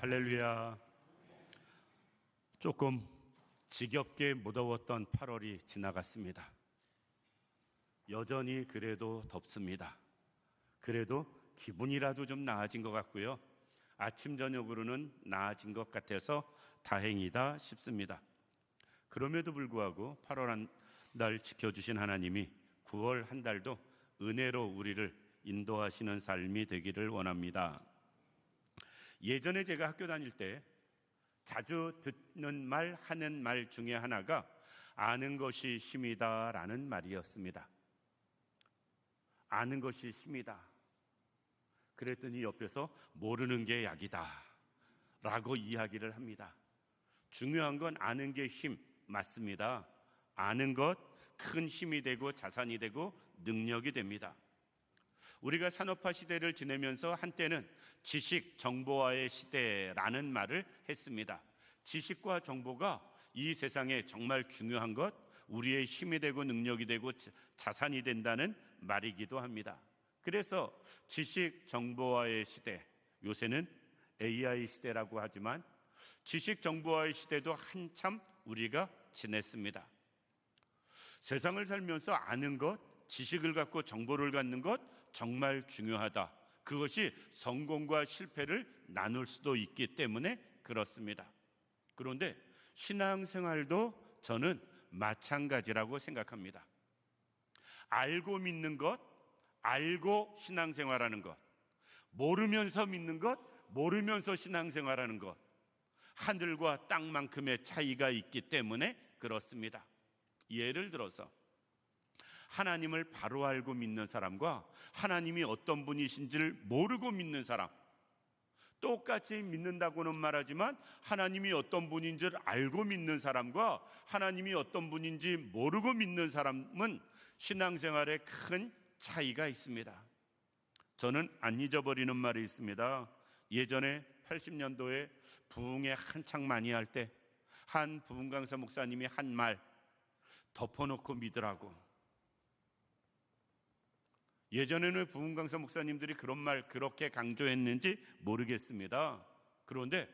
할렐루야. 조금 지겹게 무더웠던 8월이 지나갔습니다. 여전히 그래도 덥습니다. 그래도 기분이라도 좀 나아진 것 같고요. 아침, 저녁으로는 나아진 것 같아서 다행이다 싶습니다. 그럼에도 불구하고 8월 한 달 지켜주신 하나님이 9월 한 달도 은혜로 우리를 인도하시는 삶이 되기를 원합니다. 예전에 제가 학교 다닐 때 자주 듣는 말, 하는 말 중에 하나가 아는 것이 힘이다 라는 말이었습니다. 아는 것이 힘이다. 그랬더니 옆에서 모르는 게 약이다. 라고 이야기를 합니다. 중요한 건 아는 게 힘, 맞습니다. 아는 것 큰 힘이 되고 자산이 되고 능력이 됩니다. 우리가 산업화 시대를 지내면서 한때는 지식 정보화의 시대라는 말을 했습니다. 지식과 정보가 이 세상에 정말 중요한 것, 우리의 힘이 되고 능력이 되고 자산이 된다는 말이기도 합니다. 그래서 지식 정보화의 시대, 요새는 AI 시대라고 하지만 지식 정보화의 시대도 한참 우리가 지냈습니다. 세상을 살면서 아는 것, 지식을 갖고 정보를 갖는 것 정말 중요하다. 그것이 성공과 실패를 나눌 수도 있기 때문에 그렇습니다. 그런데 신앙생활도 저는 마찬가지라고 생각합니다. 알고 믿는 것, 알고 신앙생활하는 것, 모르면서 믿는 것, 모르면서 신앙생활하는 것, 하늘과 땅만큼의 차이가 있기 때문에 그렇습니다. 예를 들어서 하나님을 바로 알고 믿는 사람과 하나님이 어떤 분이신지를 모르고 믿는 사람 똑같이 믿는다고는 말하지만 하나님이 어떤 분인지를 알고 믿는 사람과 하나님이 어떤 분인지 모르고 믿는 사람은 신앙생활에 큰 차이가 있습니다. 저는 안 잊어버리는 말이 있습니다. 예전에 80년도에 부흥에 한창 많이 할 때 한 부흥 강사 목사님이 한 말 덮어놓고 믿으라고. 예전에는 부흥 강사 목사님들이 그런 말 그렇게 강조했는지 모르겠습니다. 그런데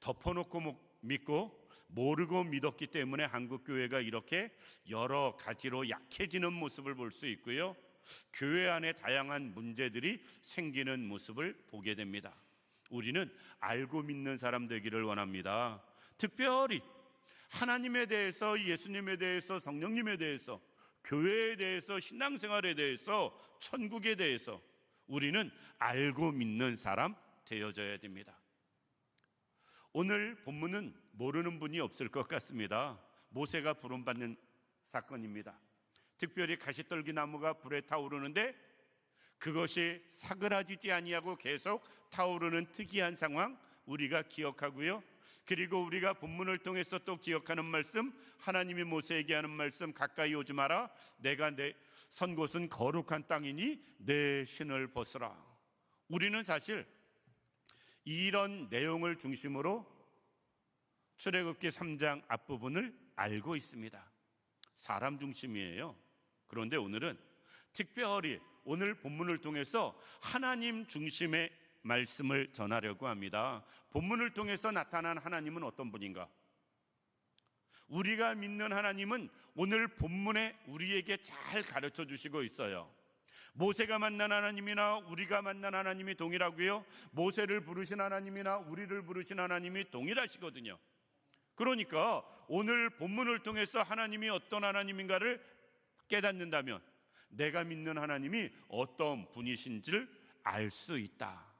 덮어놓고 믿고 모르고 믿었기 때문에 한국 교회가 이렇게 여러 가지로 약해지는 모습을 볼 수 있고요. 교회 안에 다양한 문제들이 생기는 모습을 보게 됩니다. 우리는 알고 믿는 사람 되기를 원합니다. 특별히 하나님에 대해서, 예수님에 대해서, 성령님에 대해서, 교회에 대해서, 신앙생활에 대해서, 천국에 대해서 우리는 알고 믿는 사람 되어져야 됩니다. 오늘 본문은 모르는 분이 없을 것 같습니다. 모세가 부름받는 사건입니다. 특별히 가시떨기 나무가 불에 타오르는데 그것이 사그라지지 아니하고 계속 타오르는 특이한 상황 우리가 기억하고요. 그리고 우리가 본문을 통해서 또 기억하는 말씀, 하나님이 모세에게 하는 말씀 가까이 오지 마라. 내가 내 선 곳은 거룩한 땅이니 내 신을 벗으라. 우리는 사실 이런 내용을 중심으로 출애굽기 3장 앞부분을 알고 있습니다. 사람 중심이에요. 그런데 오늘은 특별히 오늘 본문을 통해서 하나님 중심의 말씀을 전하려고 합니다. 본문을 통해서 나타난 하나님은 어떤 분인가? 우리가 믿는 하나님은 오늘 본문에 우리에게 잘 가르쳐 주시고 있어요. 모세가 만난 하나님이나 우리가 만난 하나님이 동일하고요. 모세를 부르신 하나님이나 우리를 부르신 하나님이 동일하시거든요. 그러니까 오늘 본문을 통해서 하나님이 어떤 하나님인가를 깨닫는다면 내가 믿는 하나님이 어떤 분이신지를 알 수 있다.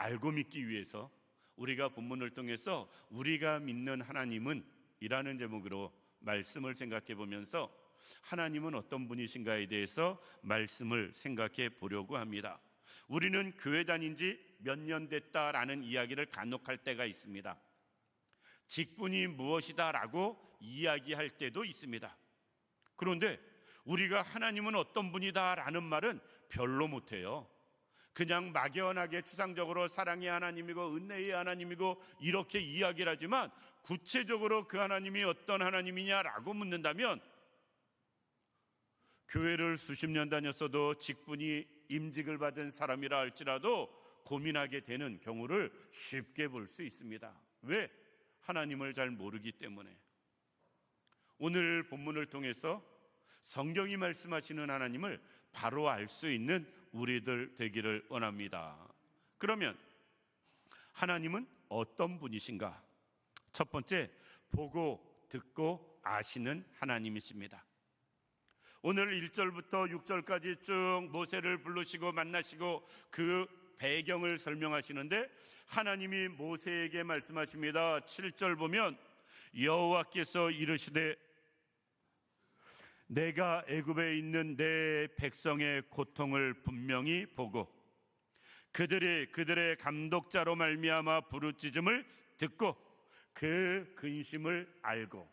알고 믿기 위해서 우리가 본문을 통해서 우리가 믿는 하나님은 이라는 제목으로 말씀을 생각해 보면서 하나님은 어떤 분이신가에 대해서 말씀을 생각해 보려고 합니다. 우리는 교회 다닌 지 몇 년 됐다라는 이야기를 간혹 할 때가 있습니다. 직분이 무엇이다라고 이야기할 때도 있습니다. 그런데 우리가 하나님은 어떤 분이다라는 말은 별로 못해요. 그냥 막연하게 추상적으로 사랑의 하나님이고 은혜의 하나님이고 이렇게 이야기를 하지만 구체적으로 그 하나님이 어떤 하나님이냐라고 묻는다면 교회를 수십 년 다녔어도 직분이 임직을 받은 사람이라 할지라도 고민하게 되는 경우를 쉽게 볼 수 있습니다. 왜? 하나님을 잘 모르기 때문에. 오늘 본문을 통해서 성경이 말씀하시는 하나님을 바로 알 수 있는 우리들 되기를 원합니다. 그러면 하나님은 어떤 분이신가? 첫 번째, 보고 듣고 아시는 하나님이십니다. 오늘 1절부터 6절까지 쭉 모세를 부르시고 만나시고 그 배경을 설명하시는데 하나님이 모세에게 말씀하십니다. 7절 보면 여호와께서 이르시되 내가 애굽에 있는 내 백성의 고통을 분명히 보고 그들이 그들의 감독자로 말미암아 부르짖음을 듣고 그 근심을 알고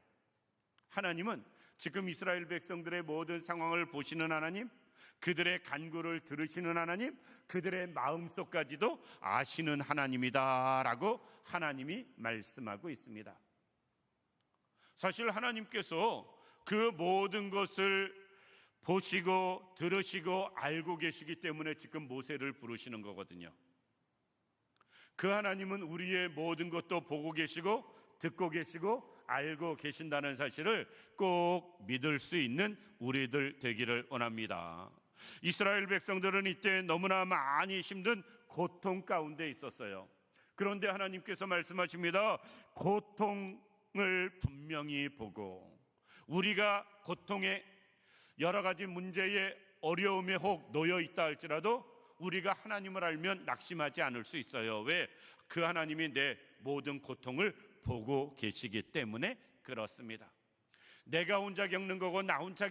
하나님은 지금 이스라엘 백성들의 모든 상황을 보시는 하나님 그들의 간구를 들으시는 하나님 그들의 마음속까지도 아시는 하나님이다라고 하나님이 말씀하고 있습니다. 사실 하나님께서 그 모든 것을 보시고 들으시고 알고 계시기 때문에 지금 모세를 부르시는 거거든요. 그 하나님은 우리의 모든 것도 보고 계시고 듣고 계시고 알고 계신다는 사실을 꼭 믿을 수 있는 우리들 되기를 원합니다. 이스라엘 백성들은 이때 너무나 많이 힘든 고통 가운데 있었어요. 그런데 하나님께서 말씀하십니다. 고통을 분명히 보고 우리가 고통에 여러 가지 문제에 어려움에 혹 놓여 있다 할지라도 우리가 하나님을 알면 낙심하지 않을 수 있어요. 왜? 그 하나님이 내 모든 고통을 보고 계시기 때문에 그렇습니다. 내가 혼자 겪는 거고 나 혼자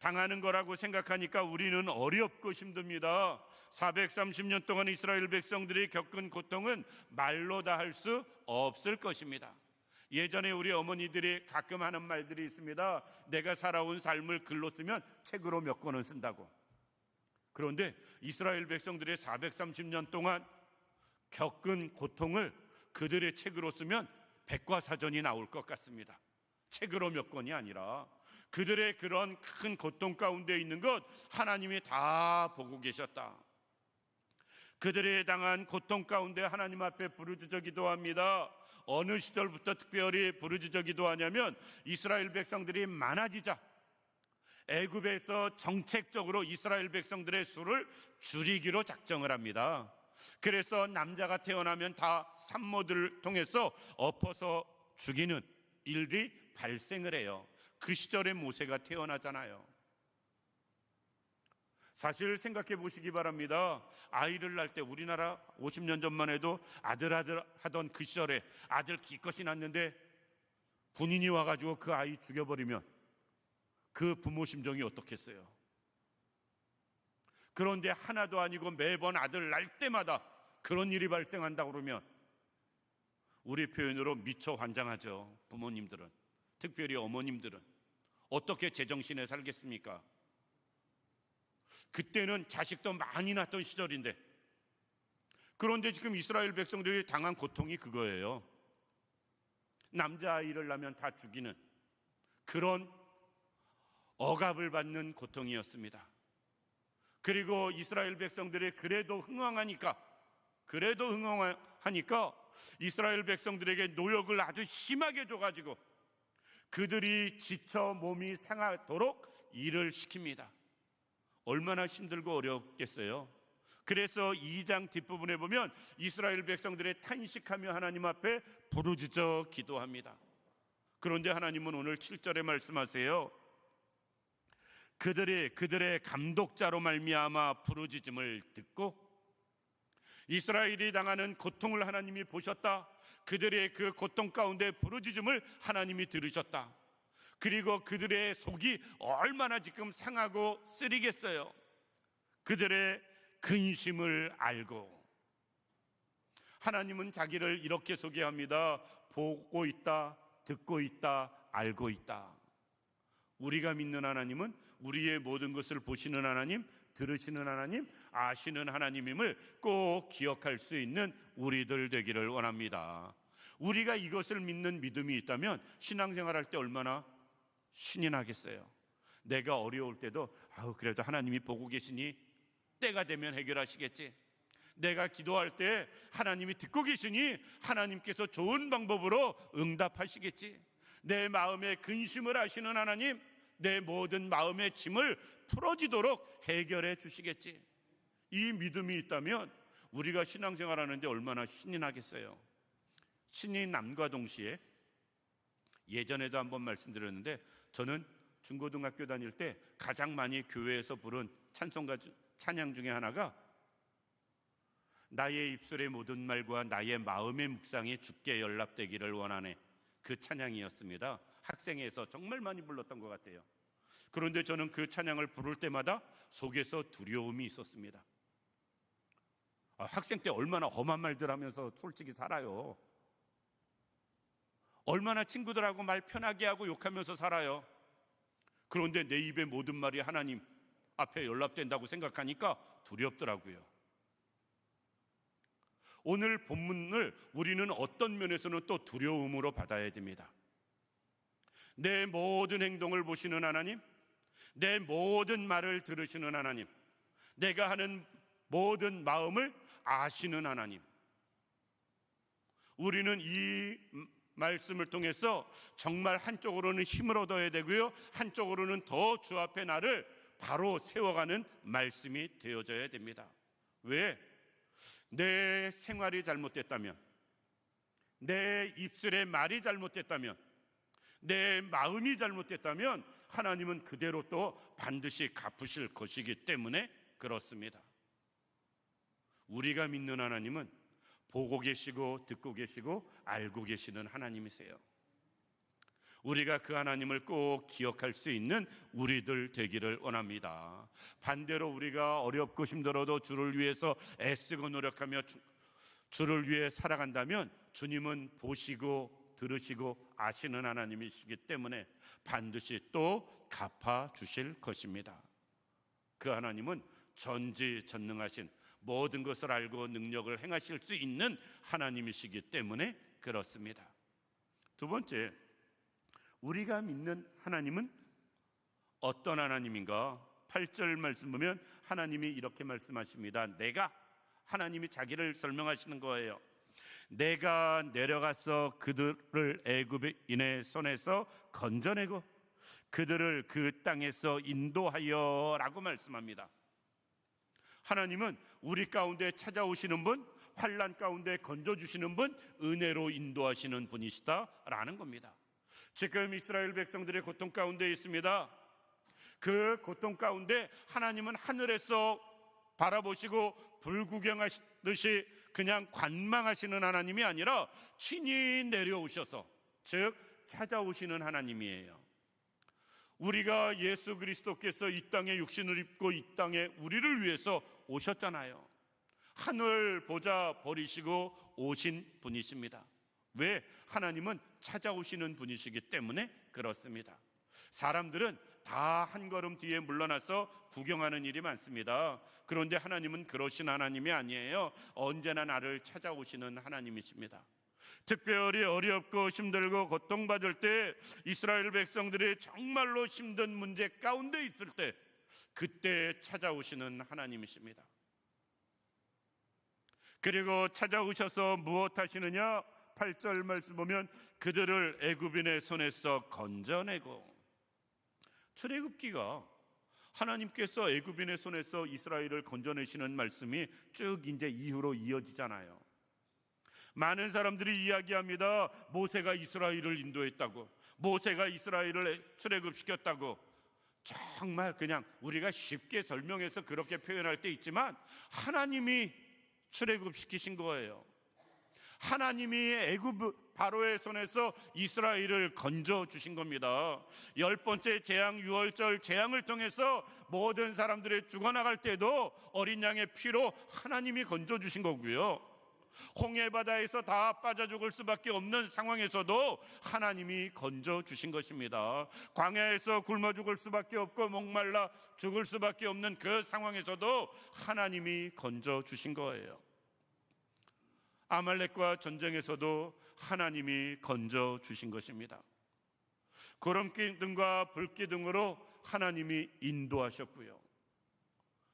당하는 거라고 생각하니까 우리는 어렵고 힘듭니다. 430년 동안 이스라엘 백성들이 겪은 고통은 말로 다 할 수 없을 것입니다. 예전에 우리 어머니들이 가끔 하는 말들이 있습니다. 내가 살아온 삶을 글로 쓰면 책으로 몇 권은 쓴다고. 그런데 이스라엘 백성들의 430년 동안 겪은 고통을 그들의 책으로 쓰면 백과사전이 나올 것 같습니다. 책으로 몇 권이 아니라 그들의 그런 큰 고통 가운데 있는 것 하나님이 다 보고 계셨다. 그들의 당한 고통 가운데 하나님 앞에 부르짖어 기도합니다. 어느 시절부터 특별히 부르짖어 기도 하냐면 이스라엘 백성들이 많아지자 애굽에서 정책적으로 이스라엘 백성들의 수를 줄이기로 작정을 합니다. 그래서 남자가 태어나면 다 산모들을 통해서 엎어서 죽이는 일이 발생을 해요. 그 시절에 모세가 태어나잖아요. 사실 생각해 보시기 바랍니다. 아이를 낳을 때 우리나라 50년 전만 해도 아들 아들 하던 그 시절에 아들 기껏이 낳는데 군인이 와가지고 그 아이 죽여버리면 그 부모 심정이 어떻겠어요? 그런데 하나도 아니고 매번 아들 낳을 때마다 그런 일이 발생한다 그러면 우리 표현으로 미처 환장하죠. 부모님들은 특별히 어머님들은 어떻게 제정신에 살겠습니까? 그때는 자식도 많이 낳던 시절인데 그런데 지금 이스라엘 백성들이 당한 고통이 그거예요. 남자아이를 낳으면 다 죽이는 그런 억압을 받는 고통이었습니다. 그리고 이스라엘 백성들이 그래도 흥왕하니까 그래도 흥왕하니까 이스라엘 백성들에게 노역을 아주 심하게 줘가지고 그들이 지쳐 몸이 상하도록 일을 시킵니다. 얼마나 힘들고 어렵겠어요. 그래서 2장 뒷부분에 보면 이스라엘 백성들의 탄식하며 하나님 앞에 부르짖어 기도합니다. 그런데 하나님은 오늘 7절에 말씀하세요. 그들이 그들의 감독자로 말미암아 부르짖음을 듣고 이스라엘이 당하는 고통을 하나님이 보셨다. 그들의 그 고통 가운데 부르짖음을 하나님이 들으셨다. 그리고 그들의 속이 얼마나 지금 상하고 쓰리겠어요. 그들의 근심을 알고 하나님은 자기를 이렇게 소개합니다. 보고 있다, 듣고 있다, 알고 있다. 우리가 믿는 하나님은 우리의 모든 것을 보시는 하나님, 들으시는 하나님, 아시는 하나님임을 꼭 기억할 수 있는 우리들 되기를 원합니다. 우리가 이것을 믿는 믿음이 있다면 신앙생활 할때 얼마나 신이 나겠어요. 내가 어려울 때도 아우 그래도 하나님이 보고 계시니 때가 되면 해결하시겠지. 내가 기도할 때 하나님이 듣고 계시니 하나님께서 좋은 방법으로 응답하시겠지. 내 마음의 근심을 아시는 하나님, 내 모든 마음의 짐을 풀어지도록 해결해 주시겠지. 이 믿음이 있다면 우리가 신앙생활 하는데 얼마나 신이 나겠어요. 신이 남과 동시에 예전에도 한번 말씀드렸는데 저는 중고등학교 다닐 때 가장 많이 교회에서 부른 찬송가 주- 찬양 중에 하나가 나의 입술의 모든 말과 나의 마음의 묵상이 주께 연락되기를 원하네 그 찬양이었습니다. 학생회에서 정말 많이 불렀던 것 같아요. 그런데 저는 그 찬양을 부를 때마다 속에서 두려움이 있었습니다. 아, 학생 때 얼마나 험한 말들 하면서 솔직히 살아요. 얼마나 친구들하고 말 편하게 하고 욕하면서 살아요. 그런데 내 입의 모든 말이 하나님 앞에 연락된다고 생각하니까 두렵더라고요. 오늘 본문을 우리는 어떤 면에서는 또 두려움으로 받아야 됩니다. 내 모든 행동을 보시는 하나님, 내 모든 말을 들으시는 하나님, 내가 하는 모든 마음을 아시는 하나님. 우리는 이 말씀을 통해서 정말 한쪽으로는 힘을 얻어야 되고요. 한쪽으로는 더 주 앞에 나를 바로 세워가는 말씀이 되어져야 됩니다. 왜? 내 생활이 잘못됐다면, 내 입술의 말이 잘못됐다면, 내 마음이 잘못됐다면 하나님은 그대로 또 반드시 갚으실 것이기 때문에 그렇습니다. 우리가 믿는 하나님은 보고 계시고 듣고 계시고 알고 계시는 하나님이세요. 우리가 그 하나님을 꼭 기억할 수 있는 우리들 되기를 원합니다. 반대로 우리가 어렵고 힘들어도 주를 위해서 애쓰고 노력하며 주- 주를 위해 살아간다면 주님은 보시고 들으시고 아시는 하나님이시기 때문에 반드시 또 갚아 주실 것입니다. 그 하나님은 전지전능하신 모든 것을 알고 능력을 행하실 수 있는 하나님이시기 때문에 그렇습니다. 두 번째, 우리가 믿는 하나님은 어떤 하나님인가? 8절 말씀 보면 하나님이 이렇게 말씀하십니다. 내가 하나님이 자기를 설명하시는 거예요. 내가 내려가서 그들을 애굽인의 손에서 건져내고 그들을 그 땅에서 인도하여라고 말씀합니다. 하나님은 우리 가운데 찾아오시는 분, 환란 가운데 건져 주시는 분, 은혜로 인도하시는 분이시다라는 겁니다. 지금 이스라엘 백성들의 고통 가운데 있습니다. 그 고통 가운데 하나님은 하늘에서 바라보시고 불구경하시듯이 그냥 관망하시는 하나님이 아니라 친히 내려오셔서 즉 찾아오시는 하나님이에요. 우리가 예수 그리스도께서 이 땅에 육신을 입고 이 땅에 우리를 위해서 오셨잖아요. 하늘 보자 버리시고 오신 분이십니다. 왜? 하나님은 찾아오시는 분이시기 때문에 그렇습니다. 사람들은 다 한 걸음 뒤에 물러나서 구경하는 일이 많습니다. 그런데 하나님은 그러신 하나님이 아니에요. 언제나 나를 찾아오시는 하나님이십니다. 특별히 어렵고 힘들고 고통받을 때 이스라엘 백성들이 정말로 힘든 문제 가운데 있을 때 그때 찾아오시는 하나님이십니다. 그리고 찾아오셔서 무엇 하시느냐? 8절 말씀 보면 그들을 애굽인의 손에서 건져내고 출애굽기가 하나님께서 애굽인의 손에서 이스라엘을 건져내시는 말씀이 쭉 이제 이후로 이어지잖아요. 많은 사람들이 이야기합니다. 모세가 이스라엘을 인도했다고. 모세가 이스라엘을 출애굽시켰다고. 정말 그냥 우리가 쉽게 설명해서 그렇게 표현할 때 있지만 하나님이 출애굽시키신 거예요. 하나님이 애굽 바로의 손에서 이스라엘을 건져 주신 겁니다. 열 번째 재앙 유월절 재앙을 통해서 모든 사람들이 죽어나갈 때도 어린 양의 피로 하나님이 건져 주신 거고요. 홍해 바다에서 다 빠져 죽을 수밖에 없는 상황에서도 하나님이 건져 주신 것입니다. 광야에서 굶어 죽을 수밖에 없고 목말라 죽을 수밖에 없는 그 상황에서도 하나님이 건져 주신 거예요. 아말렉과 전쟁에서도 하나님이 건져 주신 것입니다. 구름기둥과 불기둥으로 하나님이 인도하셨고요.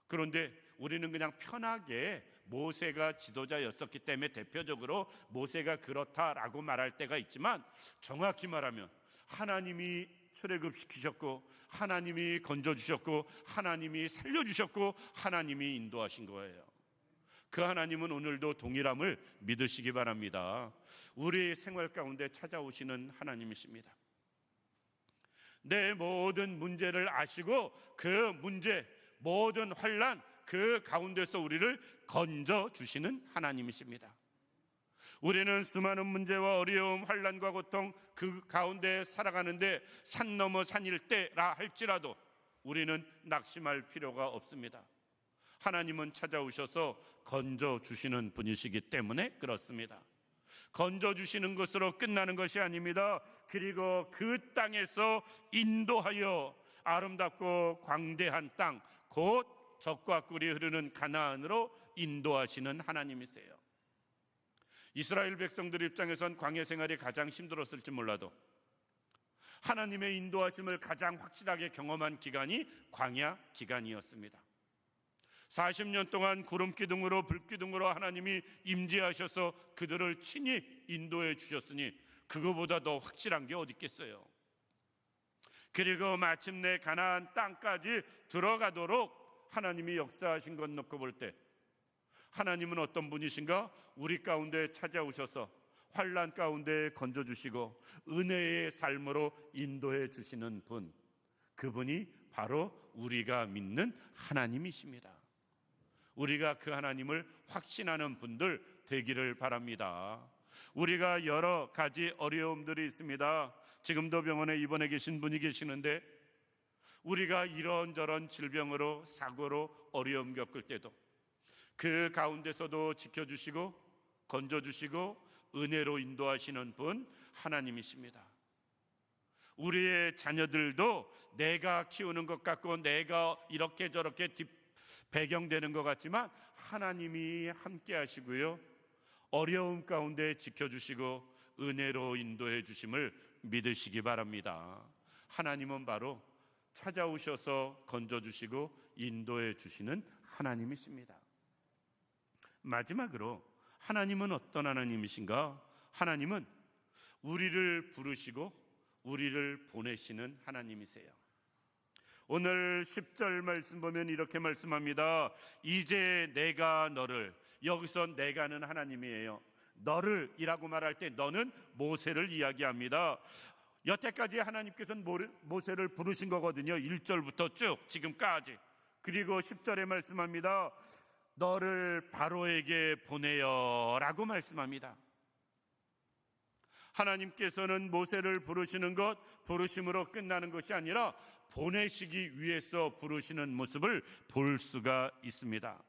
그런데 우리는 그냥 편하게 모세가 지도자였었기 때문에 대표적으로 모세가 그렇다라고 말할 때가 있지만 정확히 말하면 하나님이 출애굽시키셨고 하나님이 건져 주셨고 하나님이 살려 주셨고 하나님이 인도하신 거예요. 그 하나님은 오늘도 동일함을 믿으시기 바랍니다. 우리 생활 가운데 찾아오시는 하나님이십니다. 내 모든 문제를 아시고 그 문제, 모든 환란 그 가운데서 우리를 건져 주시는 하나님이십니다. 우리는 수많은 문제와 어려움, 환란과 고통 그 가운데 살아가는데 산 넘어 산일 때라 할지라도 우리는 낙심할 필요가 없습니다. 하나님은 찾아오셔서 건져 주시는 분이시기 때문에 그렇습니다. 건져 주시는 것으로 끝나는 것이 아닙니다. 그리고 그 땅에서 인도하여 아름답고 광대한 땅, 곧 적과 꿀이 흐르는 가나안으로 인도하시는 하나님이세요. 이스라엘 백성들 입장에선 광야 생활이 가장 힘들었을지 몰라도 하나님의 인도하심을 가장 확실하게 경험한 기간이 광야 기간이었습니다. 40년 동안 구름 기둥으로 불 기둥으로 하나님이 임재하셔서 그들을 친히 인도해 주셨으니 그거보다 더 확실한 게 어디 있겠어요. 그리고 마침내 가나안 땅까지 들어가도록 하나님이 역사하신 것 놓고 볼 때 하나님은 어떤 분이신가? 우리 가운데 찾아오셔서 환란 가운데 건져 주시고 은혜의 삶으로 인도해 주시는 분. 그분이 바로 우리가 믿는 하나님이십니다. 우리가 그 하나님을 확신하는 분들 되기를 바랍니다. 우리가 여러 가지 어려움들이 있습니다. 지금도 병원에 입원해 계신 분이 계시는데 우리가 이런저런 질병으로 사고로 어려움 겪을 때도 그 가운데서도 지켜주시고 건져주시고 은혜로 인도하시는 분 하나님이십니다. 우리의 자녀들도 내가 키우는 것 같고 내가 이렇게 저렇게 뒷 배경되는 것 같지만 하나님이 함께 하시고요. 어려움 가운데 지켜주시고 은혜로 인도해 주심을 믿으시기 바랍니다. 하나님은 바로 찾아오셔서 건져주시고 인도해 주시는 하나님이십니다. 마지막으로 하나님은 어떤 하나님이신가? 하나님은 우리를 부르시고 우리를 보내시는 하나님이세요. 오늘 10절 말씀 보면 이렇게 말씀합니다. 이제 내가 너를 여기서 내가는 하나님이에요. 너를 이라고 말할 때 너는 모세를 이야기합니다. 여태까지 하나님께서는 모세를 부르신 거거든요. 1절부터 쭉 지금까지. 그리고 10절에 말씀합니다. 너를 바로에게 보내여라고 말씀합니다. 하나님께서는 모세를 부르시는 것 부르심으로 끝나는 것이 아니라 보내시기 위해서 부르시는 모습을 볼 수가 있습니다.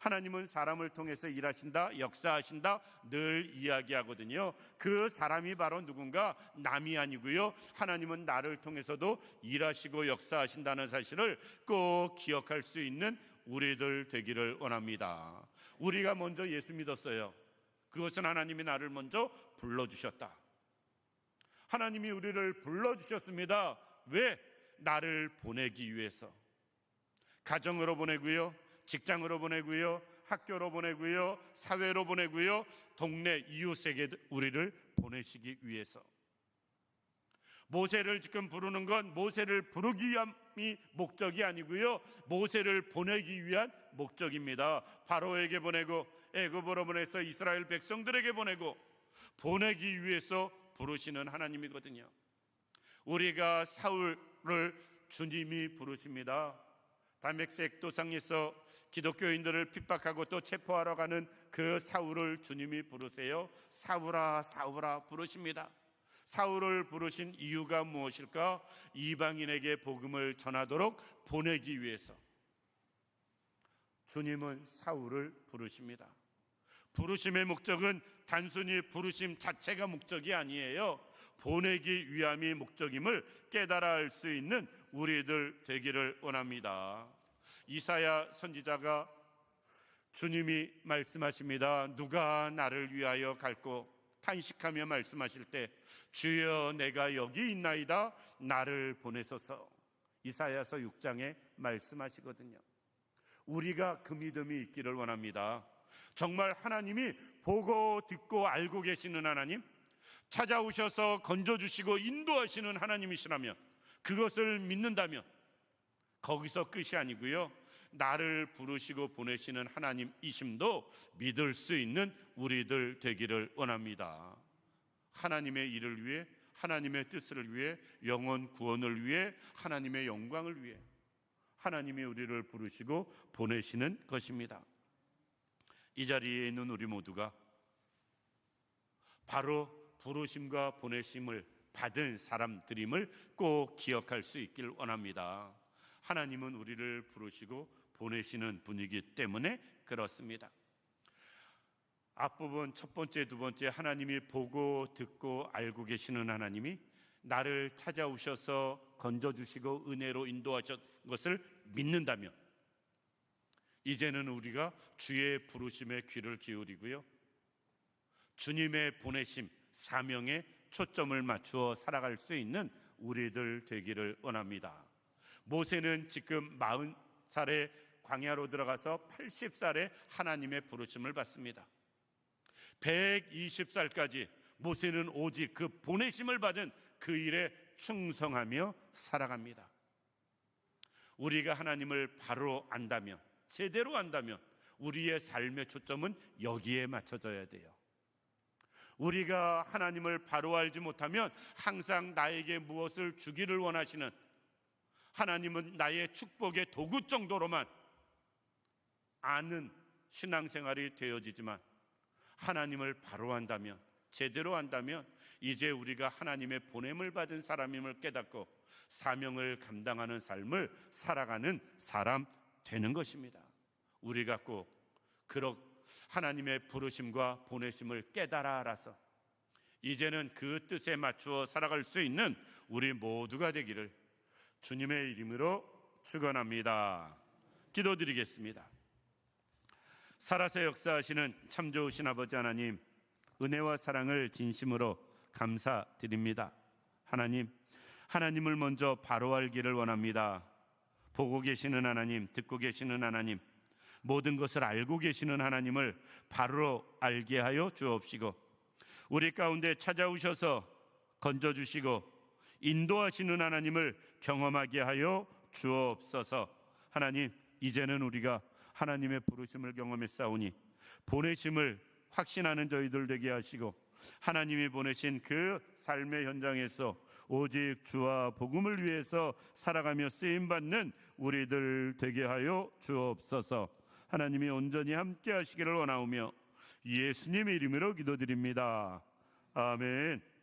하나님은 사람을 통해서 일하신다, 역사하신다 늘 이야기하거든요. 그 사람이 바로 누군가 남이 아니고요. 하나님은 나를 통해서도 일하시고 역사하신다는 사실을 꼭 기억할 수 있는 우리들 되기를 원합니다. 우리가 먼저 예수 믿었어요. 그것은 하나님이 나를 먼저 불러주셨다. 하나님이 우리를 불러주셨습니다. 왜? 나를 보내기 위해서. 가정으로 보내고요. 직장으로 보내고요. 학교로 보내고요. 사회로 보내고요. 동네 이웃에게 우리를 보내시기 위해서. 모세를 지금 부르는 건 모세를 부르기 위함이 목적이 아니고요. 모세를 보내기 위한 목적입니다. 바로에게 보내고 애굽으로 보내서 이스라엘 백성들에게 보내고 보내기 위해서 부르시는 하나님이거든요. 우리가 사울을 주님이 부르십니다. 담백색 도상에서 기독교인들을 핍박하고 또 체포하러 가는 그 사울을 주님이 부르세요. 사울아, 사울아 부르십니다. 사울을 부르신 이유가 무엇일까? 이방인에게 복음을 전하도록 보내기 위해서. 주님은 사울을 부르십니다. 부르심의 목적은 단순히 부르심 자체가 목적이 아니에요. 보내기 위함이 목적임을 깨달아 알 수 있는 우리들 되기를 원합니다. 이사야 선지자가 주님이 말씀하십니다. 누가 나를 위하여 갈고 탄식하며 말씀하실 때 주여 내가 여기 있나이다 나를 보내소서 이사야서 6장에 말씀하시거든요. 우리가 그 믿음이 있기를 원합니다. 정말 하나님이 보고 듣고 알고 계시는 하나님, 찾아오셔서 건져주시고 인도하시는 하나님이시라면 그것을 믿는다면 거기서 끝이 아니고요. 나를 부르시고 보내시는 하나님이심도 믿을 수 있는 우리들 되기를 원합니다. 하나님의 일을 위해 하나님의 뜻을 위해 영원 구원을 위해 하나님의 영광을 위해 하나님이 우리를 부르시고 보내시는 것입니다. 이 자리에 있는 우리 모두가 바로 부르심과 보내심을 받은 사람들임을 꼭 기억할 수 있길 원합니다. 하나님은 우리를 부르시고 보내시는 분이기 때문에 그렇습니다. 앞부분 첫 번째, 두 번째 하나님이 보고 듣고 알고 계시는 하나님이 나를 찾아오셔서 건져 주시고 은혜로 인도하셨 것을 믿는다면 이제는 우리가 주의 부르심에 귀를 기울이고요. 주님의 보내심 사명에 초점을 맞추어 살아갈 수 있는 우리들 되기를 원합니다. 모세는 지금 40살에 광야로 들어가서 80살에 하나님의 부르심을 받습니다. 120살까지 모세는 오직 그 보내심을 받은 그 일에 충성하며 살아갑니다. 우리가 하나님을 바로 안다면, 제대로 안다면, 우리의 삶의 초점은 여기에 맞춰져야 돼요. 우리가 하나님을 바로 알지 못하면 항상 나에게 무엇을 주기를 원하시는 하나님은 나의 축복의 도구 정도로만 아는 신앙생활이 되어지지만 하나님을 바로 한다면 제대로 한다면 이제 우리가 하나님의 보냄을 받은 사람임을 깨닫고 사명을 감당하는 삶을 살아가는 사람 되는 것입니다. 우리가 꼭 그렇 하나님의 부르심과 보내심을 깨달아 알아서 이제는 그 뜻에 맞추어 살아갈 수 있는 우리 모두가 되기를 주님의 이름으로 축원합니다. 기도드리겠습니다. 살아서 역사하시는 참 좋으신 아버지 하나님 은혜와 사랑을 진심으로 감사드립니다. 하나님 하나님을 먼저 바로 알기를 원합니다. 보고 계시는 하나님, 듣고 계시는 하나님, 모든 것을 알고 계시는 하나님을 바로 알게 하여 주옵시고 우리 가운데 찾아오셔서 건져 주시고 인도하시는 하나님을 경험하게 하여 주옵소서. 하나님, 이제는 우리가 하나님의 부르심을 경험했사오니 보내심을 확신하는 저희들 되게 하시고 하나님이 보내신 그 삶의 현장에서 오직 주와 복음을 위해서 살아가며 쓰임 받는 우리들 되게 하여 주옵소서. 하나님이 온전히 함께 하시기를 원하오며 예수님의 이름으로 기도드립니다. 아멘.